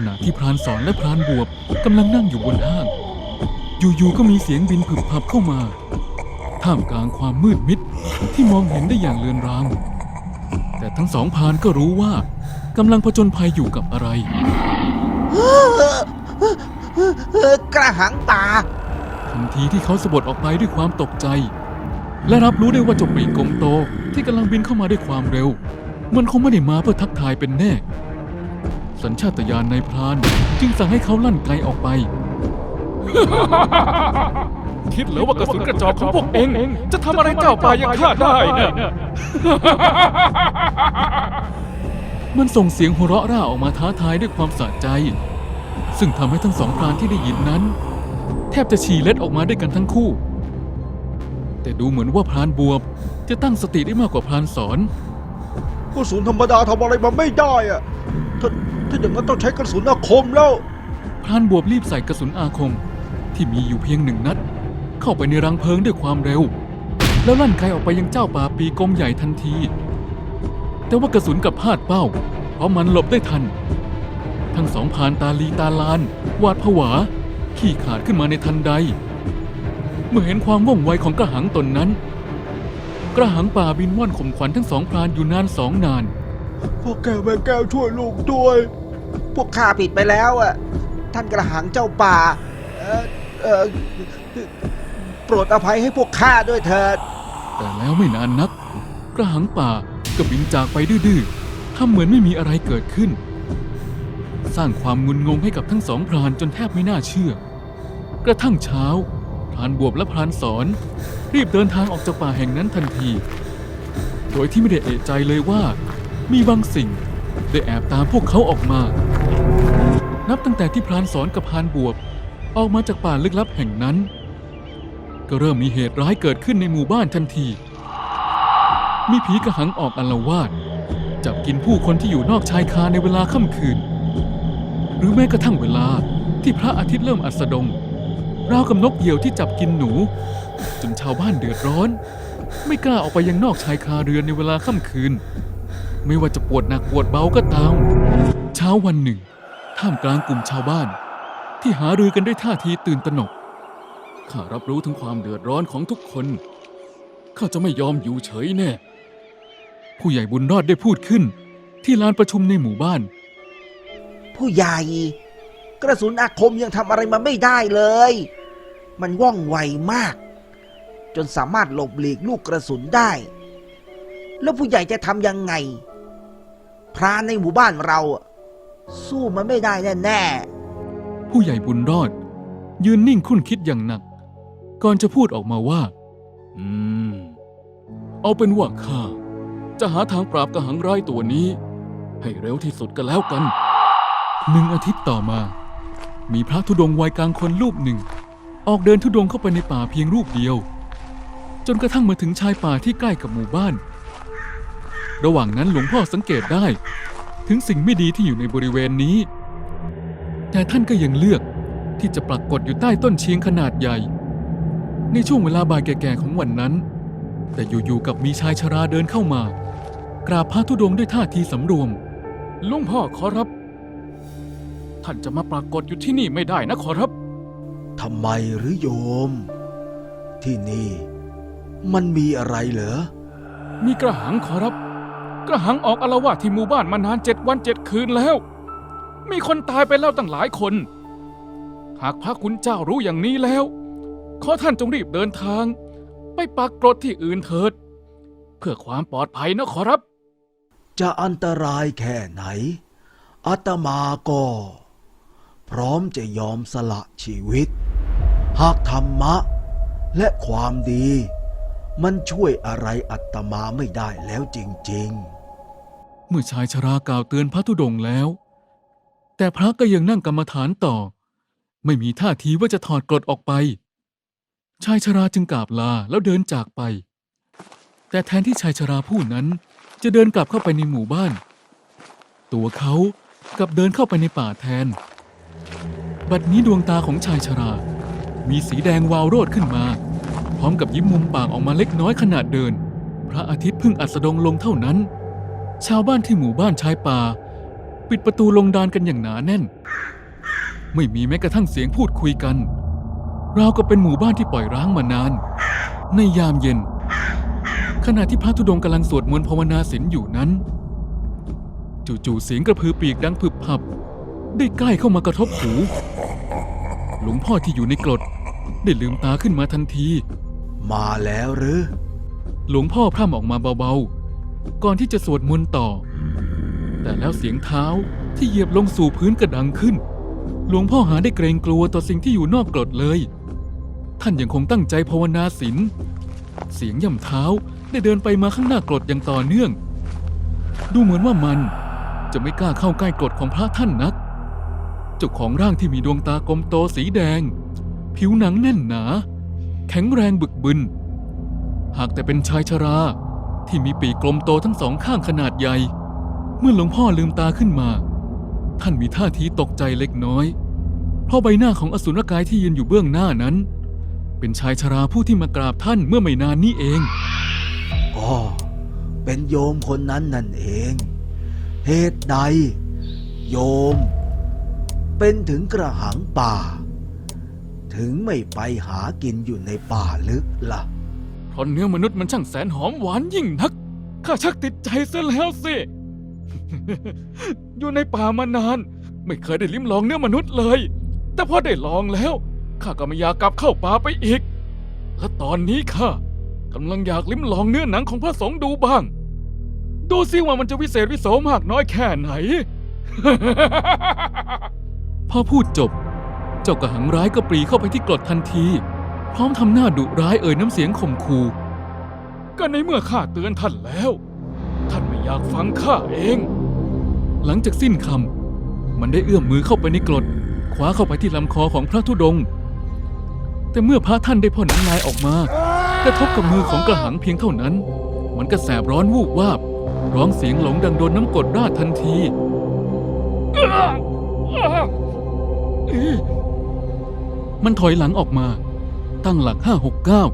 ขณะที่พรานสอนและพรานบวบกำลังนั่งอยู่บนห้าง อยู่ๆก็มีเสียงบินผึบพับเข้ามา ท่ามกลางความมืดมิดที่มองเห็นได้อย่างเลือนราง แต่ทั้งสองพรานก็รู้ว่ากำลังผจญภัยอยู่กับอะไรเออกระหังป่าทันทีที่เขาสะบัดออกไปด้วยความตกใจ และรับรู้ได้ว่าเจ้าปลีกกลมโตที่กำลังบินเข้ามาด้วยความเร็ว มันคงไม่ได้มาเพื่อทักทายเป็นแน่ สัญชาตญาณในายพราน จึงสั่งให้เขาลั่นไกลออกไป คิดเหรือว่ากระสุนกระจอกของพวกเอง จะทำอะไรเจ้าป่าอย่างข้าได้นะมันส่งเสียงหัวเราะร่าออกมาท้าทายด้วยความสะใจ ซึ่งทำให้ทั้งสองพรานที่ได้ยินนั้น แทบจะฉี่เล็ดออกมาด้วยกันทั้งคู่ แต่ดูเหมือนว่าพรานบวบจะตั้งสติได้มากกว่าพรานสอน กระสุนธรรมดาทำอะไรมันไม่ได้อะถ้า ถ้าอย่างนั้นต้องใช้กระสุนอาคมแล้ว พรานบวบรีบใส่กระสุนอาคม ที่มีอยู่เพียงหนึ่งนัด เข้าไปในรังเพลิงด้วยความเร็ว แล้วลั่นไกออกไปยังเจ้าป่าปีกลมใหญ่ทันที แต่ว่ากระสุนกับพลาดเป้า เพราะมันหลบได้ทัน ทั้งสองพรานตาลีตาลานหวาดผวา ขี้ขาดขึ้นมาในทันใด เมื่อเห็นความว่องไวของกระหังตนนั้น กระหังป่าบินว่อนข่มขวัญทั้งสองพรานอยู่นานสองนาน พวกแก้วแม่แก้วช่วยลูกด้วย พวกข้าผิดไปแล้วอะ ท่านกระหังเจ้าป่า เออเออโปรดอภัยให้พวกข้าด้วยเถิด แต่แล้วไม่นานนัก กระหังป่าก็บินจากไปดื้อๆทำเหมือนไม่มีอะไรเกิดขึ้น สร้างความงุนงงให้กับทั้งสองพรานจนแทบไม่น่าเชื่อ กระทั่งเช้า พรานบวบและพรานสอน รีบเดินทางออกจากป่าแห่งนั้นทันที โดยที่ไม่ได้เอะใจเลยว่า มีบางสิ่ง ได้แอบตามพวกเขาออกมา นับตั้งแต่ที่พรานสอนกับพรานบวบ ออกมาจากป่าลึกลับแห่งนั้น ก็เริ่มมีเหตุร้ายเกิดขึ้นในหมู่บ้านทันที มีผีกระหังออกอาละวาดจับกินผู้คนที่อยู่นอกชายคาในเวลาค่ำคืน หรือแม้กระทั่งเวลาที่พระอาทิตย์เริ่มอัสดงราวกับนกเหยี่ยวที่จับกินหนู จนชาวบ้านเดือดร้อน ไม่กล้าออกไปยังนอกชายคาเรือนในเวลาค่ำคืน ไม่ว่าจะปวดหนักปวดเบาก็ตาม เช้าวันหนึ่ง ท่ามกลางกลุ่มชาวบ้าน ที่หารือกันด้วยท่าทีตื่นตระหนก ข้ารับรู้ถึงความเดือดร้อนของทุกคน ข้าจะไม่ยอมอยู่เฉยแน่ ผู้ใหญ่บุญรอดได้พูดขึ้น ที่ลานประชุมในหมู่บ้าน ผู้ใหญ่ กระสุนอาคมยังทำอะไรมาไม่ได้เลย มันว่องไวมาก จนสามารถหลบหลีกลูกกระสุนได้ แล้วผู้ใหญ่จะทำยังไง พรานในหมู่บ้านเรา สู้มันไม่ได้แน่ผู้ใหญ่บุญรอด ยืนนิ่งครุ่นคิดอย่างหนัก ก่อนจะพูดออกมาว่า อืม เอาเป็นว่าข้าจะหาทางปราบกระหังร้ายตัวนี้ ให้เร็วที่สุดก็แล้วกัน หนึ่งอาทิตย์ต่อมา มีพระธุดงค์วัยกลางคนรูปหนึ่ง ออกเดินธุดงค์เข้าไปในป่าเพียงรูปเดียว จนกระทั่งมาถึงชายป่าที่ใกล้กับหมู่บ้าน ระหว่างนั้นหลวงพ่อสังเกตได้ ถึงสิ่งไม่ดีที่อยู่ในบริเวณนี้ แต่ท่านก็ยังเลือกที่จะปรากฏอยู่ใต้ต้นเชียงขนาดใหญ่ ในช่วงเวลาบ่ายแก่ๆของวันนั้น แต่อยู่ๆกับมีชายชราเดินเข้ามา กราบพระธุดงค์ด้วยท่าทีสำรวมลุงพ่อขอรับ ท่านจะมาปรากฏอยู่ที่นี่ไม่ได้นะขอรับๆทำไมหรือโยม ที่นี่ มันมีอะไรเหรอ มีกระหังขอรับ กระหังออกอาละวาดที่หมู่บ้านมานานเจ็ดวันเจ็ดคืนแล้ว มีคนตายไปแล้วตั้งหลายคน หากพระคุณเจ้ารู้อย่างนี้แล้ว ขอท่านจงรีบเดินทาง ไปปรากฏที่อื่นเถิด เพื่อความปลอดภัยนะขอรับ จะอันตรายแค่ไหน อาตมาก็ พร้อมจะยอมสละชีวิต หากธรรมะและความดีมันช่วยอะไรอาตมาไม่ได้แล้วจริง เมื่อชายชรากล่าวเตือนพระธุดงค์แล้ว แต่พระก็ยังนั่งกรรมฐานต่อ ไม่มีท่าทีว่าจะถอดกรดออกไป ชายชราจึงกราบลาแล้วเดินจากไป แต่แทนที่ชายชราผู้นั้นจะเดินกลับเข้าไปในหมู่บ้าน ตัวเขากลับเดินเข้าไปในป่าแทน บัดนี้ดวงตาของชายชรา มีสีแดงวาวโรดขึ้นมา พร้อมกับยิ้มมุมปากออกมาเล็กน้อยขนาดเดิน พระอาทิตย์เพิ่งอัสดงลงเท่านั้น ชาวบ้านที่หมู่บ้านชายป่า ปิดประตูลงดานกันอย่างหนาแน่น ไม่มีแม้กระทั่งเสียงพูดคุยกัน ราวกับเป็นหมู่บ้านที่ปล่อยร้างมานาน ในยามเย็น ขณะที่พระธุดงค์กำลังสวดมนต์ภาวนาศีลอยู่นั้น จู่ๆเสียงกระพือปีกดังผึบพับ ได้ใกล้เข้ามากระทบหู หลวงพ่อที่อยู่ในกรดได้ลืมตาขึ้นมาทันที มาแล้วหรือ หลวงพ่อพร่ำออกมาเบาๆ ก่อนที่จะสวดมนต์ต่อ แต่แล้วเสียงเท้าที่เหยียบลงสู่พื้นกระดังขึ้น หลวงพ่อหาได้เกรงกลัวต่อสิ่งที่อยู่นอกกรดเลย ท่านยังคงตั้งใจภาวนาศีลเสียงย่ำเท้าได้เดินไปมาข้างหน้ากรดอย่างต่อเนื่อง ดูเหมือนว่ามันจะไม่กล้าเข้าใกล้กรดของพระท่านนัก เจ้าของร่างที่มีดวงตากลมโตสีแดง ผิวหนังแน่นหนา แข็งแรงบึกบึน หากแต่เป็นชายชรา ที่มีปีกกลมโตทั้งสองข้างขนาดใหญ่ เมื่อหลวงพ่อลืมตาขึ้นมา ท่านมีท่าทีตกใจเล็กน้อย เพราะใบหน้าของอสุรกายที่ยืนอยู่เบื้องหน้านั้น เป็นชายชราผู้ที่มากราบท่านเมื่อไม่นานนี้เองอ๋อเป็นโยมคนนั้นนั่นเองเหตุใด โยม เป็นถึงกระหังป่า ถึงไม่ไปหากินอยู่ในป่าลึกล่ะ ราะเนื้อมนุษย์มันช่างแสนหอมหวานยิ่งนัก ข้าชักติดใจซะแล้วสิ อยู่ในป่ามานาน ไม่เคยได้ลิ้มลองเนื้อมนุษย์เลย แต่พอได้ลองแล้ว ข้าก็ไม่อยากกลับเข้าป่าไปอีก และตอนนี้ข้ากำลังอยากลิ้มลองเนื้อหนังของพระสงฆ์ดูบ้าง ดูซิว่ามันจะวิเศษวิโสมากน้อยแค่ไหน พอพูดจบ เจ้ากระหังร้ายก็ปรีเข้าไปที่กรดทันที พร้อมทำหน้าดุร้ายเอ่ยน้ำเสียงข่มขู่ก็ในเมื่อข้าเตือนท่านแล้ว ท่านไม่อยากฟังข้าเอง หลังจากสิ้นคำมันได้เอื้อมมือเข้าไปในกรดคว้าเข้าไปที่ลำคอของพระธุดงค์แต่เมื่อพระท่านได้พ่นน้ำลายออกมากระทบกับมือของกระหังเพียงเท่านั้น มันก็แสบร้อนวูบวาบ ร้องเสียงหลงดังโดนน้ำกรดราดทันทีมันถอยหลังออกมา ตั้งหลักห้าหกเก้า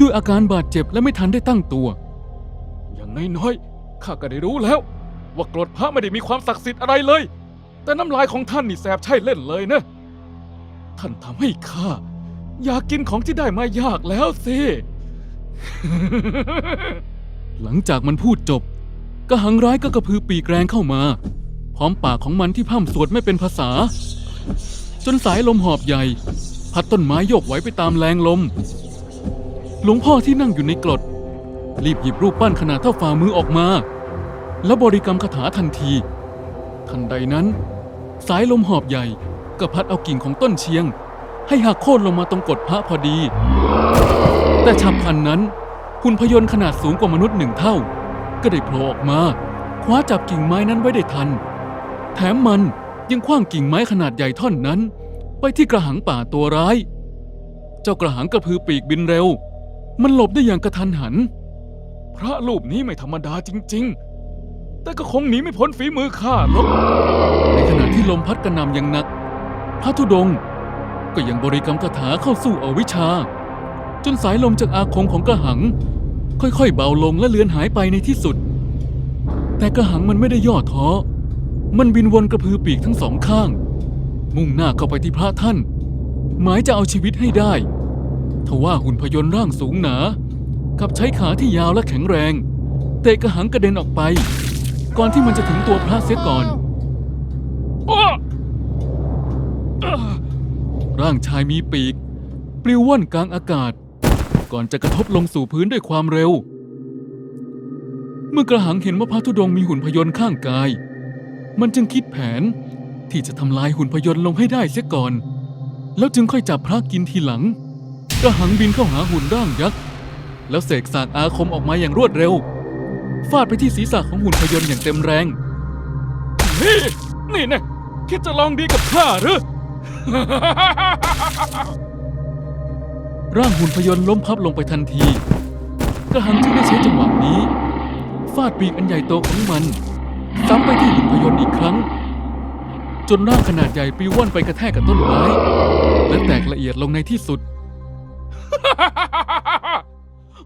ด้วยอาการบาดเจ็บและไม่ทันได้ตั้งตัว อย่างน้อยๆข้าก็ได้รู้แล้ว ว่ากรดพระไม่ได้มีความศักดิ์สิทธิ์อะไรเลย แต่น้ำลายของท่านนี่แสบใช่เล่นเลยนะ ท่านทำให้ข้าอยากกินของที่ได้มายากแล้วสิ หลังจากมันพูดจบกระหังร้ายก็กระพือปีกแรงเข้ามา พร้อมปากของมันที่พร่ำสวดไม่เป็นภาษา จนสายลมหอบใหญ่ พัดต้นไม้โยกไหวไปตามแรงลม หลวงพ่อที่นั่งอยู่ในกรด รีบหยิบรูปปั้นขนาดเท่าฝ่ามือออกมา แล้วบริกรรมคาถาทันที ทันใดนั้น สายลมหอบใหญ่ก็พัดเอากิ่งของต้นเชียง ให้หักโค่นลงมาตรงกดพระพอดี แต่ฉับพลันนั้นหุ่นพยนต์ขนาดสูงกว่ามนุษย์หนึ่งเท่า ก็ได้โผล่ออกมาคว้าจับกิ่งไม้นั้นไว้ได้ทัน แถมมันยังคว้างกิ่งไม้ขนาดใหญ่ท่อนนั้น ไปที่กระหังป่าตัวร้าย เจ้ากระหังกระพือปีกบินเร็ว มันหลบได้อย่างกระทันหัน พระรูปนี้ไม่ธรรมดาจริง ๆ แต่ก็คงหนีไม่พ้นฝีมือข้าหรอกในขณะที่ลมพัดกระหน่ำอย่างหนัก พระธุดงค์ก็ยังบริกรรมคาถาเข้าสู่อวิชชา จนสายลมจากอาคมของกระหัง ค่อยๆ เบาลงและเลือนหายไปในที่สุด แต่กระหังมันไม่ได้ย่อท้อ มันบินวนกระพือปีกทั้งสองข้าง มุ่งหน้าเข้าไปที่พระท่าน หมายจะเอาชีวิตให้ได้ ทว่าหุ่นพยนต์ร่างสูงหนา กับใช้ขาที่ยาวและแข็งแรง เตะกระหังกระเด็นออกไป ก่อนที่มันจะถึงตัวพระเสียก่อนร่างชายมีปีก ปลิวว่อนกลางอากาศ ก่อนจะกระทบลงสู่พื้นด้วยความเร็ว เมื่อกระหังเห็นว่าพระธุดงค์มีหุ่นพยนต์ข้างกาย มันจึงคิดแผน ที่จะทำลายหุ่นพยนต์ลงให้ได้เสียก่อน แล้วจึงค่อยจับพระกินทีหลัง กระหังบินเข้าหาหุ่นร่างยักษ์ แล้วเสกสากอาคมออกมาอย่างรวดเร็ว ฟาดไปที่ศีรษะของหุ่นพยนต์อย่างเต็มแรง นี่นี่นะคิดจะลองดีกับข้าหรือ ร่างหุ่นพยนต์ล้มพับลงไปทันที กระหังจึงได้ใช้จังหวะนี้ ฟาดปีกอันใหญ่โตของมันซ้ำไปที่หุ่นพยนต์อีกครั้ง จนร่างขนาดใหญ่ปลิวว่อนไปกระแทกกับต้นไม้ และแตกละเอียดลงในที่สุด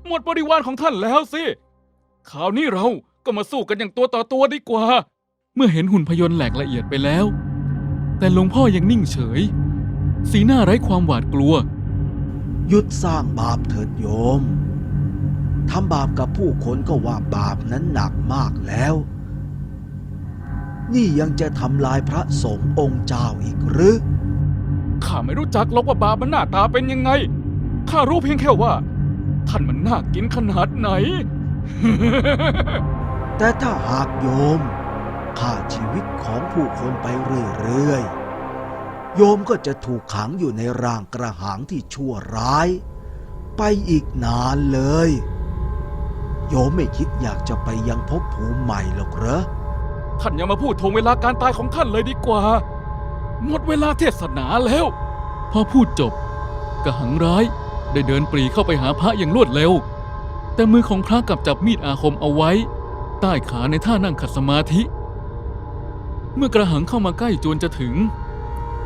หมดบริวารของท่านแล้วสิคราวนี้เราก็มาสู้กันอย่างตัวต่อตัวดีกว่า เมื่อเห็นหุ่นพยนต์แหลกละเอียดไปแล้ว แต่หลวงพ่อยังนิ่งเฉย สีหน้าไร้ความหวาดกลัว หยุดสร้างบาปเถิดโยมทำบาปกับผู้คนก็ว่าบาปนั้นหนักมากแล้ว นี่ยังจะทำลายพระสงฆ์องค์เจ้าอีกหรือ ข้าไม่รู้จักหรอกว่าบาปมันหน้าตาเป็นยังไง ข้ารู้เพียงแค่ว่า ท่านมันน่ากินขนาดไหน แต่ถ้าหากโยมฆ่าชีวิตของผู้คนไปเรื่อยๆ โยมก็จะถูกขังอยู่ในร่างกระหังที่ชั่วร้าย ไปอีกนานเลย โยมไม่คิดอยากจะไปยังภพภูมิใหม่หรอกเหรอ ท่านอย่ามาพูดทวงเวลาการตายของท่านเลยดีกว่า หมดเวลาเทศนาแล้ว พอพูดจบ กระหังร้ายได้เดินปรีเข้าไปหาพระอย่างรวดเร็ว แต่มือของพระกลับจับมีดอาคมเอาไว้ ใต้ขาในท่านั่งขัดสมาธิ เมื่อกระหังเข้ามาใกล้จวนจะถึง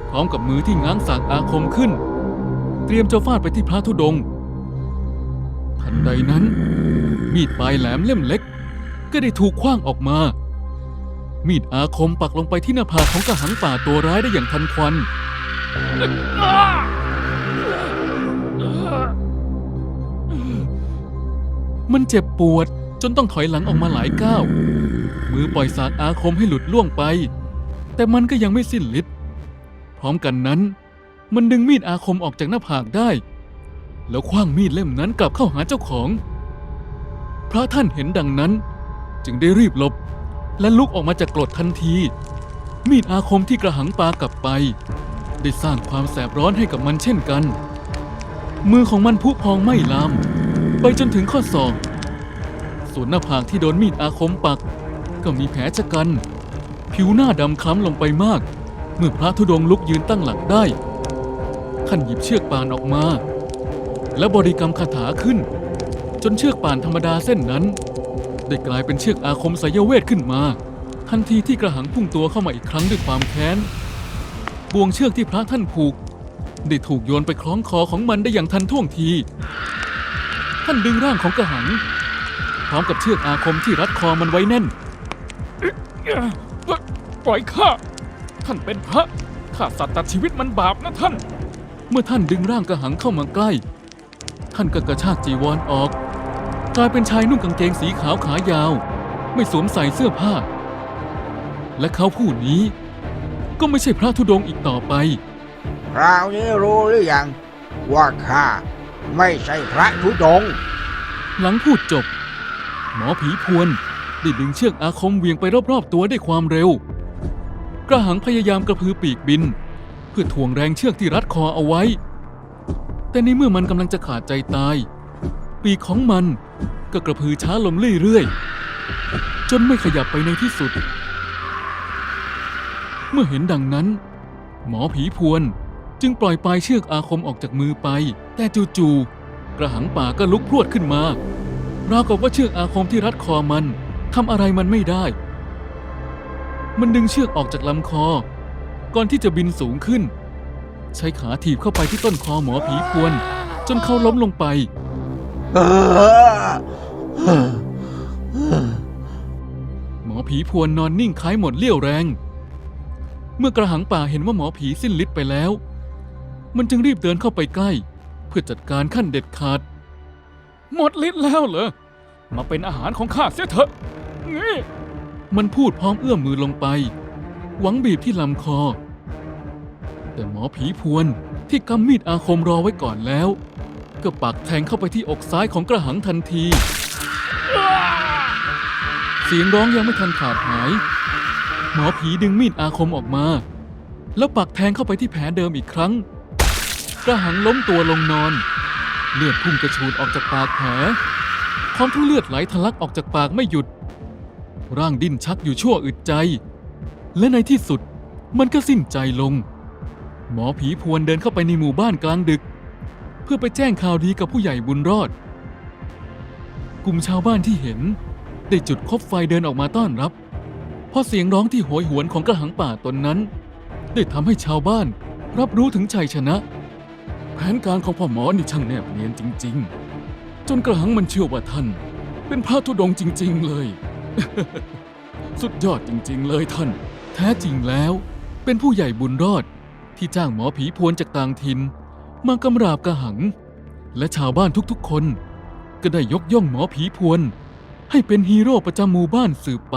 พร้อมกับมือที่ง้างสากอาคมขึ้น เตรียมจะฟาดไปที่พระธุดง ทันใดนั้น มีดปลายแหลมเล่มเล็ก ก็ได้ถูกคว้างออกมา มีดอาคมปักลงไปที่หน้าผากของกระหังป่าตัวร้ายได้อย่างทันควัน มันเจ็บปวดจนต้องถอยหลังออกมาหลายก้าว มือปล่อยสากอาคมให้หลุดล่วงไป แต่มันก็ยังไม่สิ้นฤทธิ์พร้อมกันนั้น มันดึงมีดอาคมออกจากหน้าผากได้ แล้วคว้างมีดเล่มนั้นกลับเข้าหาเจ้าของ พระท่านเห็นดังนั้น จึงได้รีบหลบ และลุกออกมาจากกรดทันที มีดอาคมที่กระหังปากลับไป ได้สร้างความแสบร้อนให้กับมันเช่นกัน มือของมันพุพองไหม้ลาม ไปจนถึงข้อศอกส่วนหน้าผากที่โดนมีดอาคมปัก ก็มีแผลชะกัน ผิวหน้าดำคล้ำลงไปมาก เมื่อพระธุดงค์ลุกยืนตั้งหลักได้ท่านหยิบเชือกป่านออกมา และบริกรรมคาถาขึ้น จนเชือกป่านธรรมดาเส้นนั้น ได้กลายเป็นเชือกอาคมสายเวทขึ้นมา ทันทีที่กระหังพุ่งตัวเข้ามาอีกครั้งด้วยความแค้นบ่วงเชือกที่พระท่านผูก ได้ถูกโยนไปคล้องคอของมันได้อย่างทันท่วงที ท่านดึงร่างของกระหัง พร้อมกับเชือกอาคมที่รัดคอมันไว้แน่น ปล่อยข้า ท่านเป็นพระ ข้าสัตว์ตัดชีวิตมันบาปนะท่าน เมื่อท่านดึงร่างกระหังเข้ามาใกล้ ท่านก็กระชากจีวรออก กลายเป็นชายนุ่งกางเกงสีขาวขายาว ไม่สวมใส่เสื้อผ้า และเขาผู้นี้ ก็ไม่ใช่พระธุดงค์อีกต่อไป คราวนี้รู้หรือยังว่าข้าไม่ใช่พระธุดงค์หลังพูดจบ หมอผีพวนได้ดึงเชือกอาคมเหวียงไปรอบๆตัวด้วยความเร็ว กระหังพยายามกระพือปีกบิน เพื่อถ่วงแรงเชือกที่รัดคอเอาไว้ แต่ในเมื่อมันกำลังจะขาดใจตาย ปีกของมัน ก็กระพือช้าลงเรื่อยๆ จนไม่ขยับไปในที่สุด เมื่อเห็นดังนั้น หมอผีพวนจึงปล่อยปลายเชือกอาคมออกจากมือไป แต่จู่ๆกระหังป่าก็ลุกพรวดขึ้นมาราวกับว่าเชือกอาคมที่รัดคอมันทำอะไรมันไม่ได้ มันดึงเชือกออกจากลำคอ ก่อนที่จะบินสูงขึ้น ใช้ขาถีบเข้าไปที่ต้นคอหมอผีพวน จนเขาล้มลงไป หมอผีพวนนอนนิ่งคล้ายหมดเลี้ยวแรง เมื่อกระหังป่าเห็นว่าหมอผีสิ้นฤทธิ์ไปแล้ว มันจึงรีบเดินเข้าไปใกล้ เพื่อจัดการขั้นเด็ดขาด หมดฤทธิ์แล้วเหรอ มาเป็นอาหารของข้าเสียเถอะนี่มันพูดพร้อมเอื้อมมือลงไป หวังบีบที่ลำคอ แต่หมอผีพวนที่กำมีดอาคมรอไว้ก่อนแล้ว ก็ปักแทงเข้าไปที่อกซ้ายของกระหังทันที เสียงร้องยังไม่ทันขาดหาย หมอผีดึงมีดอาคมออกมา แล้วปักแทงเข้าไปที่แผลเดิมอีกครั้ง กระหังล้มตัวลงนอน เลือดพุ่งกระชูดออกจากปากแผลพร้อมทั้งเลือดไหลทะลักออกจากปากไม่หยุด ร่างดิ้นชักอยู่ชั่วอึดใจ และในที่สุดมันก็สิ้นใจลง หมอผีพวนเดินเข้าไปในหมู่บ้านกลางดึก เพื่อไปแจ้งข่าวดีกับผู้ใหญ่บุญรอด กลุ่มชาวบ้านที่เห็น ได้จุดคบไฟเดินออกมาต้อนรับ เพราะเสียงร้องที่โหยหวนของกระหังป่าตนนั้น ได้ทำให้ชาวบ้านรับรู้ถึงชัยชนะ แผนการของพ่อหมอนี่ช่างแนบเนียนจริง ๆ จนกระหังมันเชื่อว่าท่าน เป็นพระธุดงค์จริง ๆ เลย สุดยอดจริง ๆ เลยท่าน แท้จริงแล้ว เป็นผู้ใหญ่บุญรอดที่จ้างหมอผีพวนจากต่างถิ่น มากำราบกระหัง และชาวบ้านทุกๆคน ก็ได้ยกย่องหมอผีพวน ให้เป็นฮีโร่ประจำหมู่บ้านสืบไป